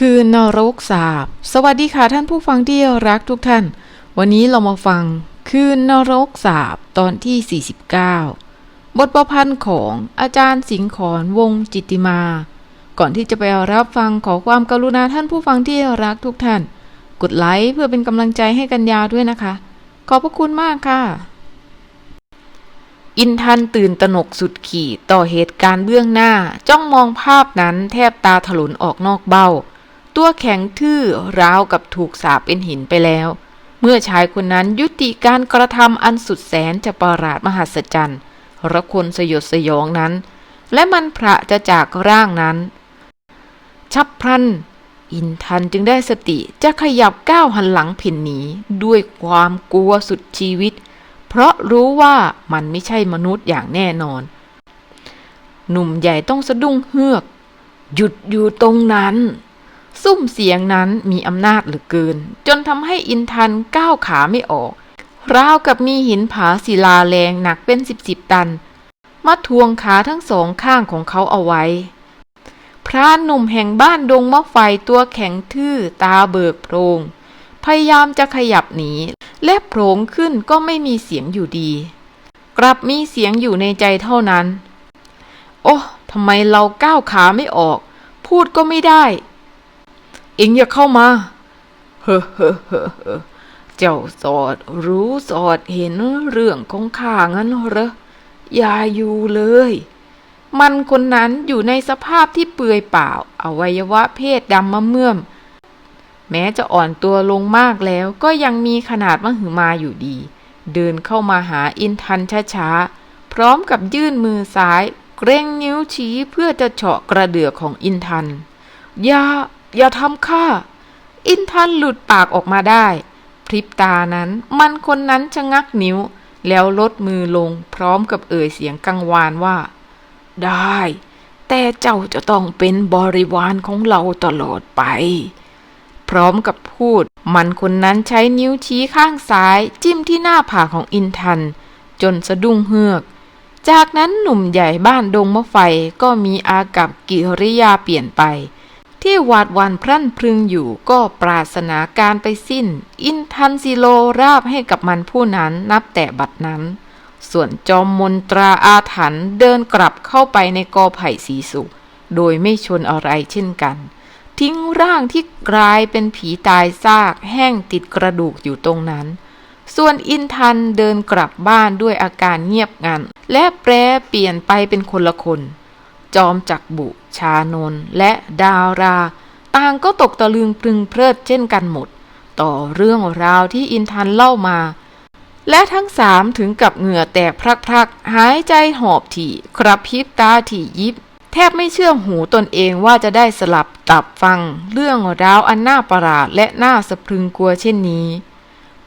คืนนรกสาบ สวัสดีค่ะท่านผู้ฟังที่รักทุกท่าน วันนี้เรามาฟัง คืนนรกสาบตอนที่ 49 บทประพันธ์ของอาจารย์สิงห์ขอนวงจิติมา ก่อนที่จะไปรับฟังขอความกรุณาท่านผู้ฟังที่รักทุกท่าน กดไลค์เพื่อเป็นกำลังใจให้กันยาวด้วยนะคะ ขอบพระคุณมากค่ะ อินทันตื่นตระหนกสุดขีดต่อเหตุการณ์เบื้องหน้า จ้องมองภาพนั้นแทบตาถลนออกนอกเบ้า ตัวแข็งทื่อราวกับถูกสาปเป็นหินไปแล้ว เมื่อชายคนนั้นยุติการกระทำอันสุดแสนจะประหลาดมหัศจรรย์ระคนสยดสยองนั้น และมันพระจะจากร่างนั้น ชับพลัน อินทันจึงได้สติจะขยับก้าวหันหลังผินหนีด้วยความกลัวสุดชีวิต เพราะรู้ว่ามันไม่ใช่มนุษย์อย่างแน่นอน หนุ่มใหญ่ต้องสะดุ้งเฮือก หยุดอยู่ตรงนั้น ซุ่มเสียงนั้นมีอำนาจเหลือเกิน จนทำให้อินทันก้าวขาไม่ออก ราวกับมีหินผาศิลาแรงหนักเป็นสิบสิบตัน มาทวงขาทั้งสองข้างของเขาเอาไว้ พรานหนุ่มแห่งบ้านดงมะไฟตัวแข็งทื่อตาเบิกโพรง พยายามจะขยับหนี และโผงขึ้นก็ไม่มีเสียงอยู่ดี กลับมีเสียงอยู่ในใจเท่านั้น โอ้ทำไมเราก้าวขาไม่ออก พูดก็ไม่ได้ เอ็งอย่าเข้ามาเฮ้อเฮ้อเฮ้อเฮ้อเจ้าสอดรู้สอดเห็นเรื่องของข้างั้นเหรออย่าอยู่เลย มันคนนั้นอยู่ในสภาพที่เปื่อยเปล่าอวัยวะเพศดำมะเมื่อม แม้จะอ่อนตัวลงมากแล้วก็ยังมีขนาดมหึมาอยู่ดี เดินเข้ามาหาอินทันช้าๆ พร้อมกับยื่นมือซ้าย เกรงนิ้วชี้เพื่อจะเฉาะกระเดือกของอินทัน อย่า อย่าทำข้า อินทันหลุดปากออกมาได้ พริบตานั้นมันคนนั้นชะงักนิ้ว แล้วลดมือลงพร้อมกับเอ่ยเสียงกังวานว่า ได้ แต่เจ้าจะต้องเป็นบริวารของเราตลอดไป พร้อมกับพูด มันคนนั้นใช้นิ้วชี้ข้างซ้าย จิ้มที่หน้าผากของอินทัน จนสะดุ้งเฮือกจากนั้นหนุ่มใหญ่บ้านดงมะไฟก็มีอากับกิริยาเปลี่ยนไป ที่หวาดหวันพรั่นพรึงอยู่ก็ปราศนาการไปสิ้น อินทันซิโลราบให้กับมันผู้นั้นนับแต่บัดนั้น ส่วนจอมมนตราอาถรรพ์เดินกลับเข้าไปในกอไผ่สีสุกโดยไม่ชนอะไรเช่นกัน ทิ้งร่างที่กลายเป็นผีตายซากแห้งติดกระดูกอยู่ตรงนั้น ส่วนอินทันเดินกลับบ้านด้วยอาการเงียบงัน และแปรเปลี่ยนไปเป็นคนละคน จอมจักบุชานนและดาวรา ต่างก็ตกตะลึงพรึงเพลิดเช่นกันหมด ต่อเรื่องราวที่อินทันเล่ามา และทั้งสามถึงกับเหงื่อแตกพรักๆ หายใจหอบถี่กระพริบตาถี่ยิบ แทบไม่เชื่อหูตนเองว่าจะได้สลับตับฟัง เรื่องราวอันน่าประหลาดและน่าสะพรึงกลัวเช่นนี้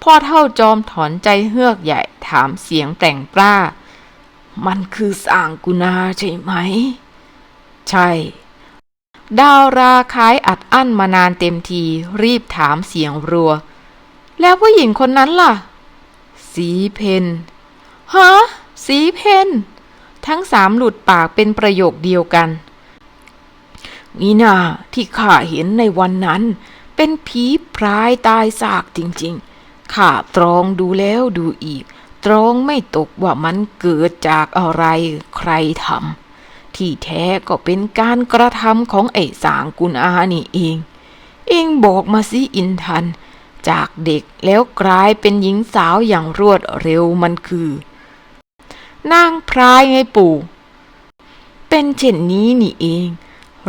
พ่อเท่าจอมถอนใจเฮือกใหญ่ถามเสียงแต่งปล้ามันคือสางกุณาใช่ไหม ใช่ ดาวราคล้ายอัดอั้นมานานเต็มทีรีบถามเสียงรัว แล้วผู้หญิงคนนั้นล่ะ สีเพนฮะสีเพนทั้งสามหลุดปากเป็นประโยคเดียวกันนี่นาที่ข้าเห็นในวันนั้น เป็นผีพรายตายซากจริงๆ ข้าตรองดูแล้วดูอีก ตรองไม่ตกว่ามันเกิดจากอะไรใครทำ ที่แท้ก็เป็นการกระทำของไอ้สางกุณอานี่เอง เองบอกมาสิอินทัน จากเด็กแล้วกลายเป็นหญิงสาวอย่างรวดเร็วมันคือ นางพรายไงปู่ เป็นเช่นนี้นี่เอง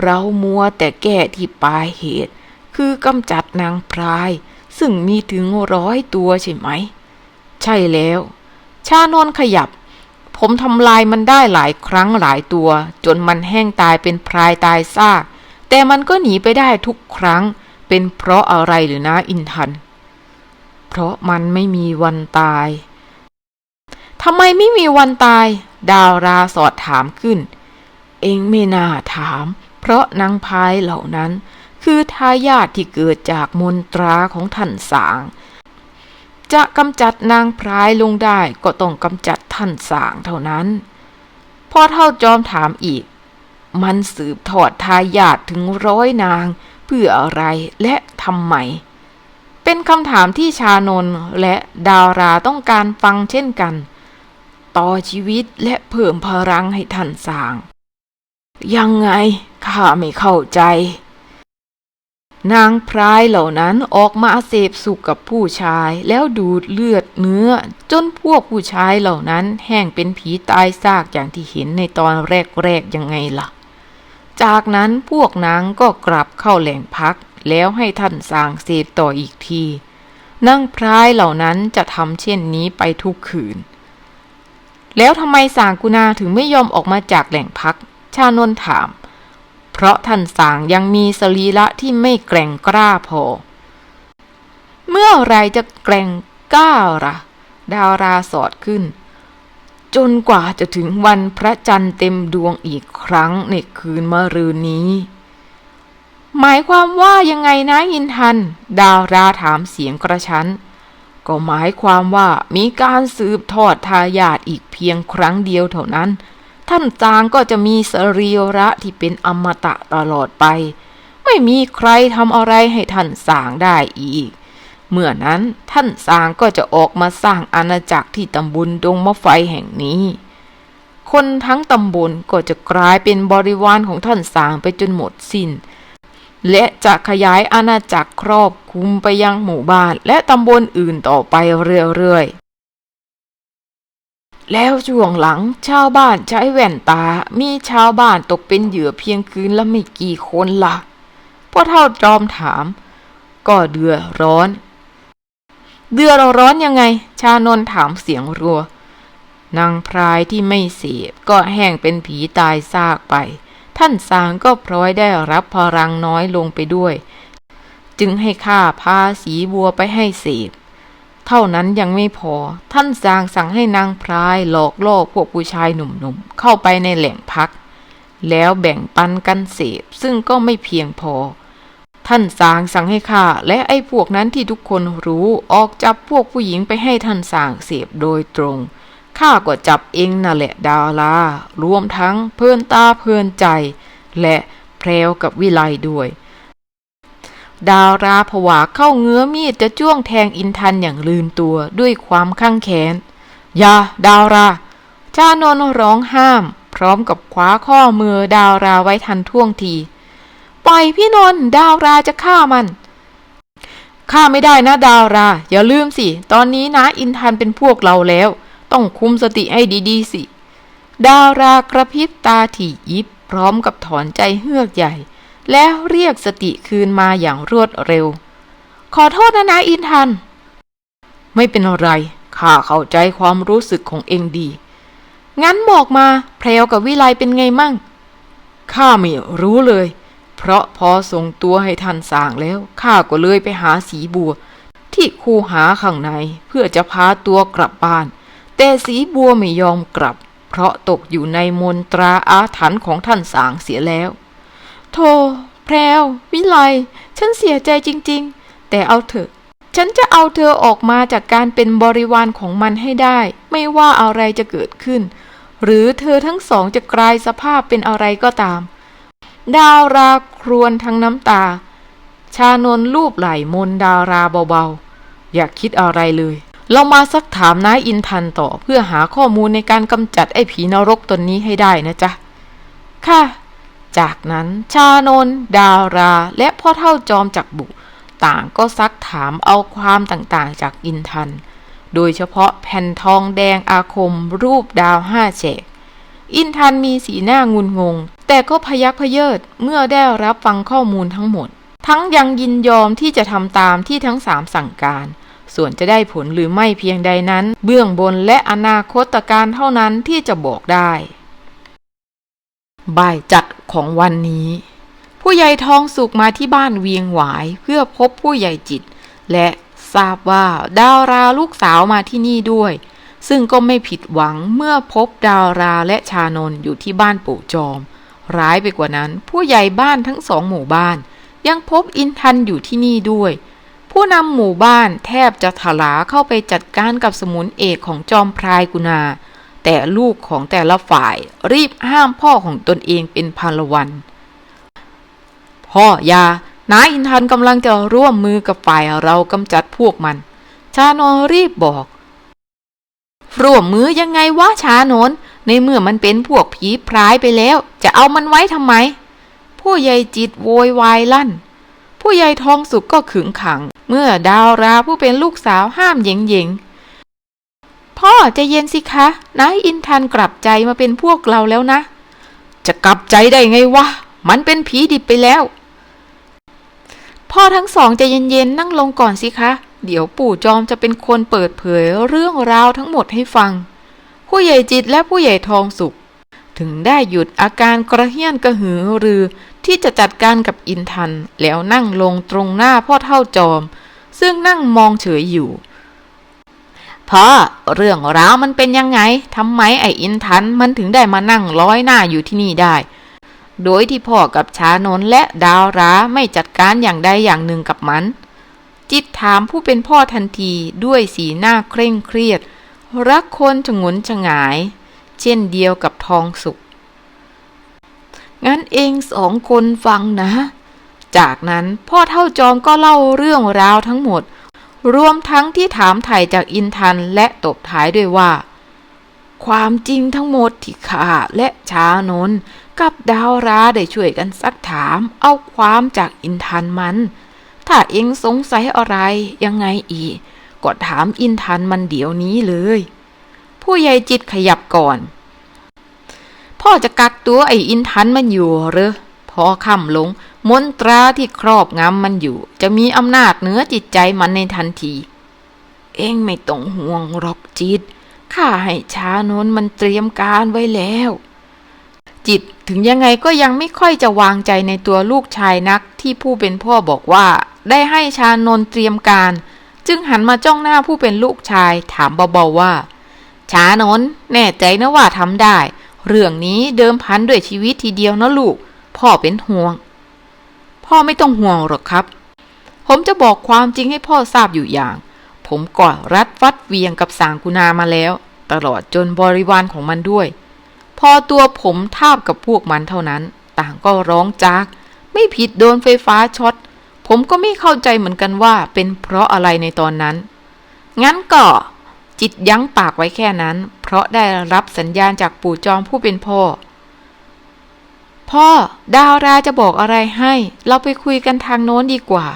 เรามัวแต่แก้ที่ปลายเหตุ คือกำจัดนางพราย ซึ่งมีถึงร้อยตัวใช่ไหม ใช่แล้ว ชานนขยับ ผมทำลายมันได้หลายครั้งหลายตัว จนมันแห้งตายเป็นพรายตายซาก แต่มันก็หนีไปได้ทุกครั้ง เป็นเพราะอะไรหรือนะอินทัน เพราะมันไม่มีวันตายทำไมไม่มีวันตาย ดาวราสอดถามขึ้น เองไม่น่าถาม เพราะนางพายเหล่านั้น คือทายาทที่เกิดจากมนตราของท่านสาง จะกำจัดนางพรายลงได้ก็ต้องกำจัดท่านสางเท่านั้นพ่อเท่าจอมถามอีก มันสืบทอดทายาทถึงร้อยนาง เพื่ออะไรและทำไม เป็นคำถามที่ชานนและดาราต้องการฟังเช่นกัน ต่อชีวิตและเพิ่มพลังให้ท่านสาง ยังไงข้าไม่เข้าใจ นางพรายเหล่านั้นออกมาเสพสุขกับผู้ชายแล้วดูดเลือดเนื้อ จนพวกผู้ชายเหล่านั้นแห้งเป็นผีตายซากอย่างที่เห็นในตอนแรกๆยังไงล่ะ จากนั้นพวกนางก็กลับเข้าแหล่งพักแล้วให้ท่านสางเสพต่ออีกทีนางพรายเหล่านั้นจะทำเช่นนี้ไปทุกคืน แล้วทำไมสางกุณาถึงไม่ยอมออกมาจากแหล่งพัก ชานนท์ถาม เพราะท่านสางยังมีสรีระที่ไม่แกร่งกล้าพอ เมื่อไรจะแกร่งกล้าละ่ะ ดาวราสอดขึ้น จนกว่าจะถึงวันพระจันทร์เต็มดวงอีกครั้งในคืนมะรืนนี้ หมายความว่ายังไงนะอินทัน ดาวราถามเสียงกระชั้นก็หมายความว่ามีการสืบทอดทายาทอีกเพียงครั้งเดียวเท่านั้น ท่านจางก็จะมีสรีระที่เป็นอมตะตลอดไป ไม่มีใครทำอะไรให้ท่านสางได้อีก เมื่อนั้นท่านสางก็จะออกมาสร้างอาณาจักรที่ตำบลดงมะไฟแห่งนี้ คนทั้งตำบลก็จะกลายเป็นบริวารของท่านสางไปจนหมดสิน้น และจะขยายอาณาจักรครอบคลุมไปยังหมู่บ้านและตำบลอื่นต่อไปเรื่อยๆ แล้วช่วงหลังชาวบ้านใช้แว่นตา มีชาวบ้านตกเป็นเหยื่อเพียงคืนละไม่กี่คนละ่ะพ่อเท่าจอมถาม ก็เดือดร้อน เดือดร้อนยังไง ชานนถามเสียงรัวนางพรายที่ไม่เสียบก็แห้งเป็นผีตายซากไป ท่านสางก็พลอยได้รับพลังน้อยลงไปด้วย จึงให้ข้าพาสีบัวไปให้เสพ เท่านั้นยังไม่พอ ท่านสางสั่งให้นางพรายหลอกล่อพวกผู้ชายหนุ่มๆ เข้าไปในแหล่งพัก แล้วแบ่งปันกันเสพซึ่งก็ไม่เพียงพอ ท่านสางสั่งให้ข้าและไอ้พวกนั้นที่ทุกคนรู้ออกจับพวกผู้หญิงไปให้ท่านสางเสพโดยตรงข้าก็จับเองน่ะแหละดาลารวมทั้งเพลินตาเพลินใจ และแพรวกับวิไลด้วย ดาราผวาเข้าเงื้อมีดจะจ้วงแทงอินทันอย่างลืมตัวด้วยความข้างแค้นอย่าดาวราชานนท์ร้องห้าม พร้อมกับคว้าข้อมือดาวราไว้ทันท่วงที ปล่อยพี่นนท์ดาวราจะฆ่ามันฆ่าไม่ได้นะดาวรา อย่าลืมสิ ตอนนี้นะอินทันเป็นพวกเราแล้ว ต้องคุมสติให้ดีๆสิ ดาวรากระพริบตาถี่ยิบ พร้อมกับถอนใจเฮือกใหญ่ แล้วเรียกสติคืนมาอย่างรวดเร็ว ขอโทษนะนะอินทัน ไม่เป็นไรข้าเข้าใจความรู้สึกของเองดี งั้นบอกมาแพรวกับวิไลเป็นไงมั่งข้าไม่รู้เลย เพราะพอส่งตัวให้ท่านสางแล้วข้าก็เลยไปหาสีบัว ที่คูหาข้างในเพื่อจะพาตัวกลับบ้าน แต่สีบัวไม่ยอมกลับ เพราะตกอยู่ในมนตราอาถรรพ์ของท่านสางเสียแล้ว โธ่แพรววิไลฉันเสียใจจริง ๆ แต่เอาเถอะ ฉันจะเอาเธอออกมาจากการเป็นบริวารของมันให้ได้ ไม่ว่าอะไรจะเกิดขึ้น หรือเธอทั้งสองจะกลายสภาพเป็นอะไรก็ตาม ดาวราครวญทั้งน้ำตา ชานนลูบไหล่มนดาราเบาๆ อยากคิดอะไรเลย เรามาสักถามนายอินทันต่อเพื่อหาข้อมูลในการกำจัดไอ้ผีนรกตนนี้ให้ได้นะจ๊ะ ค่ะ จากนั้นชานนดารา และพ่อเท่าจอมจักบุต่างก็ซักถามเอาความต่างๆจากอินทัน โดยเฉพาะแผ่นทองแดงอาคมรูปดาวห้าแฉก อินทันมีสีหน้างุนงง แต่ก็พยักพเยิดเมื่อได้รับฟังข้อมูลทั้งหมด ทั้งยังยินยอมที่จะทำตามที่ทั้งสามสั่งการ ส่วนจะได้ผลหรือไม่เพียงใดนั้น เบื้องบนและอนาคตการเท่านั้นที่จะบอกได้ บ่ายจัดของวันนี้ ผู้ใหญ่ทองสุกมาที่บ้านเวียงหวายเพื่อพบผู้ใหญ่จิต และทราบว่าดาวราลูกสาวมาที่นี่ด้วย ซึ่งก็ไม่ผิดหวังเมื่อพบดาวราและชานนอยู่ที่บ้านปู่จอม ร้ายไปกว่านั้น ผู้ใหญ่บ้านทั้งสองหมู่บ้าน ยังพบอินทันอยู่ที่นี่ด้วย ผู้นำหมู่บ้านแทบจะถลาเข้าไปจัดการกับสมุนเอกของจอมพรายกุณา แต่ลูกของแต่ละฝ่ายรีบห้ามพ่อของตนเองเป็นพลวันพ่ออยานายอินทันกำลังจะร่วมมือกับฝ่ายเรากำจัดพวกมัน ชานนรีบบอก ร่วมมือยังไงวะชานนในเมื่อมันเป็นพวกผีพรายไปแล้ว จะเอามันไว้ทำไม ผู้ใหญ่จิตโวยวายลั่น ผู้ใหญ่ทองสุกก็ขึงขัง เมื่อดาวราผู้เป็นลูกสาวห้ามเยงเยง พ่อจะเย็นสิคะนายอินทันกลับใจมาเป็นพวกเราแล้วนะ จะกลับใจได้ไงวะ มันเป็นผีดิบไปแล้ว พ่อทั้งสองจะเย็นๆนั่งลงก่อนสิคะ เดี๋ยวปู่จอมจะเป็นคนเปิดเผยเรื่องราวทั้งหมดให้ฟัง ผู้ใหญ่จิตและผู้ใหญ่ทองสุข ถึงได้หยุดอาการกระเฮี้ยนกระหือรือที่จะจัดการกับอินทันแล้วนั่งลงตรงหน้าพ่อเท่าจอม ซึ่งนั่งมองเฉยอยู่ พ่อเรื่องราวมันเป็นยังไงทำไมไอ้อินทันมันถึงได้มานั่งร้อยหน้าอยู่ที่นี่ได้ โดยที่พ่อกับชานนท์และดาวราไม่จัดการอย่างใดอย่างหนึ่งกับมัน จิตถามผู้เป็นพ่อทันทีด้วยสีหน้าเคร่งเครียด รักคนฉงนฉงาย เช่นเดียวกับทองสุขงั้นเองสองคนฟังนะ จากนั้นพ่อเท่าจอมก็เล่าเรื่องราวทั้งหมด รวมทั้งที่ถามไถ่จากอินทันและตบท้ายด้วยว่า ความจริงทั้งหมดที่ข้าและชานนกับดาวราได้ช่วยกันซักถาม เอาความจากอินทันมัน ถ้าเองสงสัยอะไรยังไงอีก ก็ถามอินทันมันเดี๋ยวนี้เลย ผู้ใหญ่จิตขยับก่อน พ่อจะกักตัวไอ้อินทันมันอยู่หรือ อค่ำลง มนตราที่ครอบงำมันอยู่ จะมีอำนาจเหนือจิตใจมันในทันที เองไม่ต้องห่วงหรอกจิต ข้าให้ชานนมันเตรียมการไว้แล้ว จิตถึงยังไงก็ยังไม่ค่อยจะวางใจในตัวลูกชายนักที่ผู้เป็นพ่อบอกว่า ได้ให้ชานนเตรียมการ จึงหันมาจ้องหน้าผู้เป็นลูกชายถามเบาๆว่าชานนแน่ใจนะว่าทำได้ เรื่องนี้เดิมพันด้วยชีวิตทีเดียวนะลูก พ่อเป็นห่วง พ่อไม่ต้องห่วงหรอกครับ ผมจะบอกความจริงให้พ่อทราบอยู่อย่าง ผมก่อรัดฟัดเวียงกับสางกุณามาแล้ว ตลอดจนบริวารของมันด้วย พอตัวผมทาบกับพวกมันเท่านั้น ต่างก็ร้องจาก ไม่ผิดโดนไฟฟ้าช็อตผมก็ไม่เข้าใจเหมือนกันว่าเป็นเพราะอะไรในตอนนั้น งั้นก็จิตยั้งปากไว้แค่นั้น เพราะได้รับสัญญาณจากปู่จอมผู้เป็นพ่อ พ่อ ดาวราจะบอกอะไรให้ เราไปคุยกันทางโน้นดีกว่า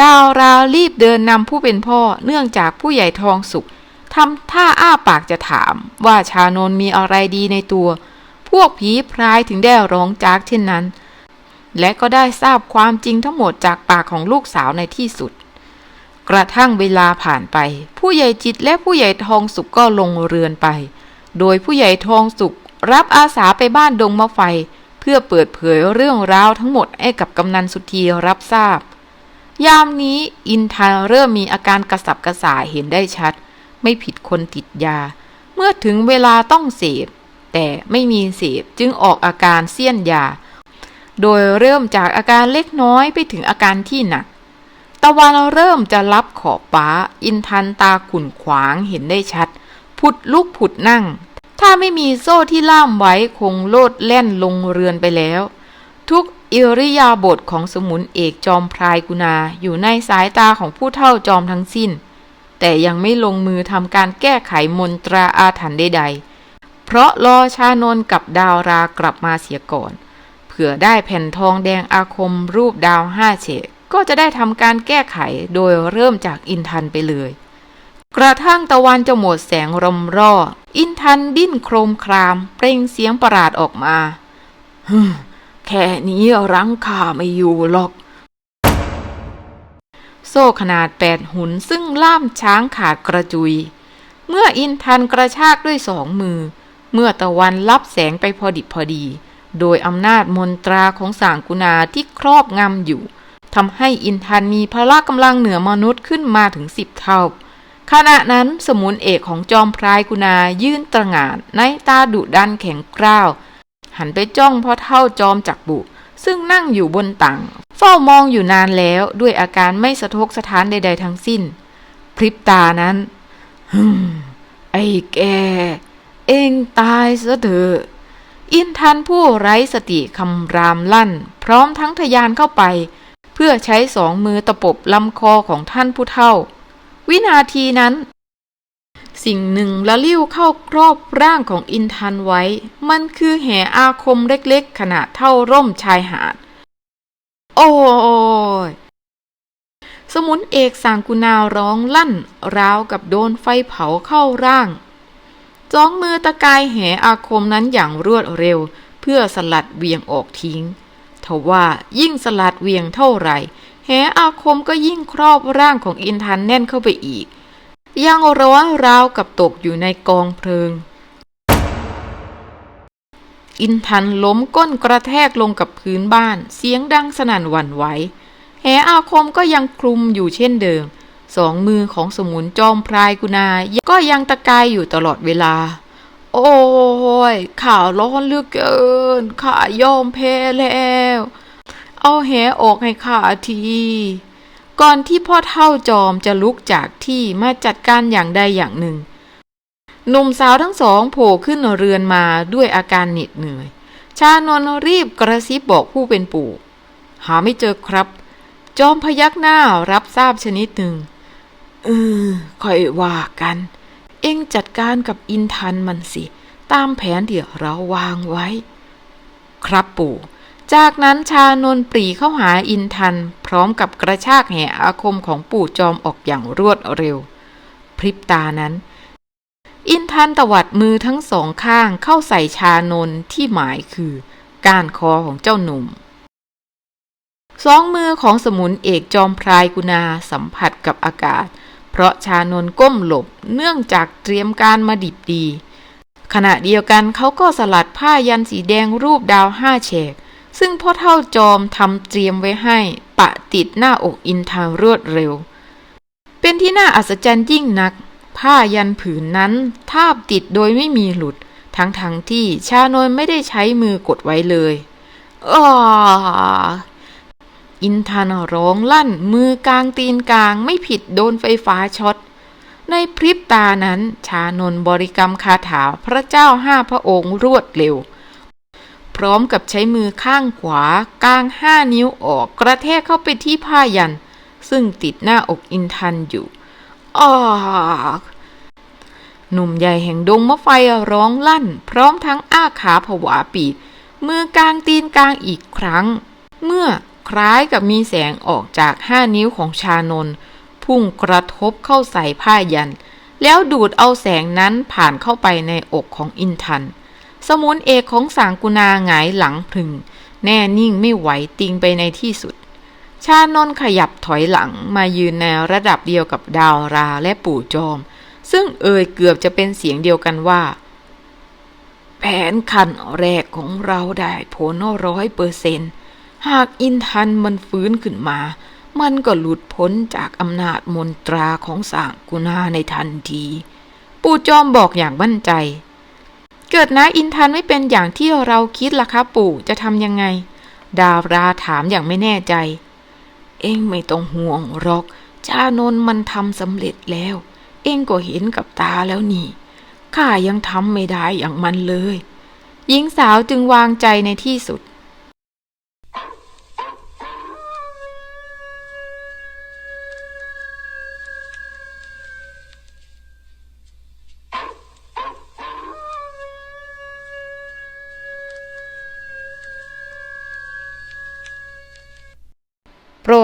ดาวรารีบเดินนำผู้เป็นพ่อเนื่องจากผู้ใหญ่ทองสุขทำท่าอ้าปากจะถามว่าชานนมีอะไรดีในตัว พวกผีพรายถึงได้ร้องจากเช่นนั้น และก็ได้ทราบความจริงทั้งหมดจากปากของลูกสาวในที่สุด กระทั่งเวลาผ่านไป ผู้ใหญ่จิตและผู้ใหญ่ทองสุขก็ลงเรือนไป โดยผู้ใหญ่ทองสุขรับอาสาไปบ้านดงมะไฟ เพื่อเปิดเผยเรื่องราวทั้งหมดให้กับกำนันสุธีรับทราบ ยามนี้อินทาเริ่มมีอาการกระสับกระส่ายเห็นได้ชัด ไม่ผิดคนติดยา เมื่อถึงเวลาต้องเสพ แต่ไม่มีเสพจึงออกอาการเสี้ยนยา โดยเริ่มจากอาการเล็กน้อยไปถึงอาการที่หนัก ตะวันเริ่มจะรับขอบฟ้า อินทันตาขุ่นขวางเห็นได้ชัด ผุดลุกผุดนั่ง ถ้าไม่มีโซ่ที่ล่ามไว้คงโลดแล่นลงเรือนไปแล้ว ทุกอิริยาบถของสมุนเอกจอมพรายกุณาอยู่ในสายตาของผู้เฒ่าจอมทั้งสิ้น แต่ยังไม่ลงมือทำการแก้ไขมนตราอาถรรพ์ใดๆ เพราะรอชานนกับดาวรากลับมาเสียก่อน เผื่อได้แผ่นทองแดงอาคมรูปดาวห้าเฉกก็จะได้ทำการแก้ไขโดยเริ่มจากอินทันไปเลย กระทั่งตะวันจะหมดแสงรมร่อ อินทันดิ้นโครมคราม เปล่งเสียงประหลาดออกมาแค่นี้รั้งข้าไม่อยู่หรอก โซ่ขนาดแปดหุนซึ่งล่ามช้างขาดกระจุย เมื่ออินทันกระชากด้วยสองมือ เมื่อตะวันรับแสงไปพอดิบพอดี โดยอำนาจมนตราของสางกุณาที่ครอบงำอยู่ทำให้อินทันมีพละกำลังเหนือมนุษย์ขึ้นมาถึงสิบเท่า ขณะนั้นสมุนเอกของจอมพรายกุณายื่นตระหง่านในตาดุดันแข็งกร้าว หันไปจ้องพ่อเท่าจอมจักบุซึ่งนั่งอยู่บนตังเฝ้ามองอยู่นานแล้วด้วยอาการไม่สะทกสะท้านใด ๆ ทั้งสิ้น พริบตานั้นฮึมไอ้แก เองตายซะเถอะอินทันผู้ไร้สติคำรามลั่น พร้อมทั้งทยานเข้าไป เพื่อใช้สองมือตะปบลำคอของท่านผู้เฒ่า วินาทีนั้น สิ่งหนึ่งละลิ้วเข้าครอบร่างของอินทันไว้ มันคือแห่อาคมเล็กๆ ขนาดเท่าร่มชายหาด โอ้ยสมุนเอกสางกุณาร้องลั่น ราวกับโดนไฟเผาเข้าร่างสองมือตะกายแห่อาคมนั้นอย่างรวดเร็ว เพื่อสลัดเวียงออกทิ้งทว่ายิ่งสลัดเวียงเท่าไหร่ แหอาคมก็ยิ่งครอบร่างของอินทันแน่นเข้าไปอีก ยังร้อนราวกับตกอยู่ในกองเพลิง อินทันล้มก้นกระแทกลงกับพื้นบ้าน เสียงดังสนั่นหวั่นไหวแหอาคมก็ยังคลุมอยู่เช่นเดิม สองมือของสมุนจอมพรายกุณา ก็ยังตะกายอยู่ตลอดเวลา โอ้ยข่าร้อนเหลือกเกินข้ายอมแพ้แล้ว เอาแหออกให้ข้าทีก่อนที่พ่อเท่าจอมจะลุกจากที่มาจัดการอย่างใดอย่างหนึ่งหนุ่มสาวทั้งสองโผล่ขึ้นเรือนมาด้วยอาการเหน็ดเหนื่อย ชานนรีบกระซิบบอกผู้เป็นปู่ หาไม่เจอครับ จอมพยักหน้ารับทราบชนิดหนึ่งเออค่อยว่ากัน เอ็งจัดการกับอินทันมันสิ ตามแผนที่เราวางไว้ ครับปู่ จากนั้นชานนปรีเข้าหาอินทัน พร้อมกับกระชากแห่อาคมของปู่จอมออกอย่างรวดเร็ว พริบตานั้น อินทันตวัดมือทั้งสองข้างเข้าใส่ชานนที่หมายคือก้านคอของเจ้าหนุ่ม สองมือของสมุนเอกจอมพรายกุณาสัมผัสกับอากาศ เพราะชานนก้มหลบเนื่องจากเตรียมการมาดิบดี ขณะเดียวกันเขาก็สลัดผ้ายันสีแดงรูปดาวห้าแฉก ซึ่งพ่อเท่าจอมทำเตรียมไว้ให้ ปะติดหน้าอกอินทารวดเร็ว เป็นที่น่าอัศจรรย์ยิ่งนัก ผ้ายันผืนนั้น ทาบติดโดยไม่มีหลุด ทั้งๆทที่ชานนไม่ได้ใช้มือกดไว้เลยอ้าอินทานร้องลั่นมือกลางตีนกลางไม่ผิดโดนไฟฟ้าช็อตในพริบตานั้น ชานนบริกรรมคาถาพระเจ้าห้าพระองค์รวดเร็ว พร้อมกับใช้มือข้างขวากางห้านิ้วออกกระแทกเข้าไปที่ผ้ายัน ซึ่งติดหน้าอกอินทันอยู่อ้าหนุ่มใหญ่แห่งดงมะไฟร้องลั่น พร้อมทั้งอ้าขาผวาปีดมือกลางตีนกลางอีกครั้ง เมื่อคล้ายกับมีแสงออกจากห้านิ้วของชานน พุ่งกระทบเข้าใส่ผ้ายัน แล้วดูดเอาแสงนั้นผ่านเข้าไปในอกของอินทัน สมุนเอกของสางกุณาหงายหลังพึง แน่นิ่งไม่ไหวติงไปในที่สุด ชานนขยับถอยหลังมายืนในระดับเดียวกับดาวราและปู่จอม ซึ่งเอ่ยเกือบจะเป็นเสียงเดียวกันว่า แผนขันแรกของเราได้ผลร้อยเปอร์เซนต์หากอินทันมันฟื้นขึ้นมา มันก็หลุดพ้นจากอำนาจมนตราของสางกุณาในทันที ปู่จอมบอกอย่างมั่นใจ เกิดนะอินทันไม่เป็นอย่างที่เราคิดล่ะครับปู่จะทำยังไง ดาวราถามอย่างไม่แน่ใจ เอ็งไม่ต้องห่วงหรอกชานนมันทำสำเร็จแล้ว เอ็งก็เห็นกับตาแล้วนี่ข้ายังทำไม่ได้อย่างมันเลย หญิงสาวจึงวางใจในที่สุด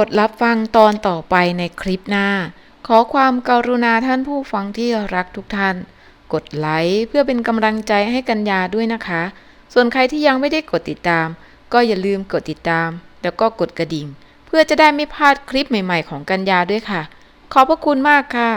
ดรับฟังตอนต่อไปในคลิปหน้า ขอความกรุณาท่านผู้ฟังที่รักทุกท่าน กดไลค์เพื่อเป็นกำลังใจให้กัญญาด้วยนะคะ ส่วนใครที่ยังไม่ได้กดติดตาม ก็อย่าลืมกดติดตาม แล้วก็กดกระดิ่ง เพื่อจะได้ไม่พลาดคลิปใหม่ ๆ ของกัญญาด้วยค่ะ ขอบพระคุณมากค่ะ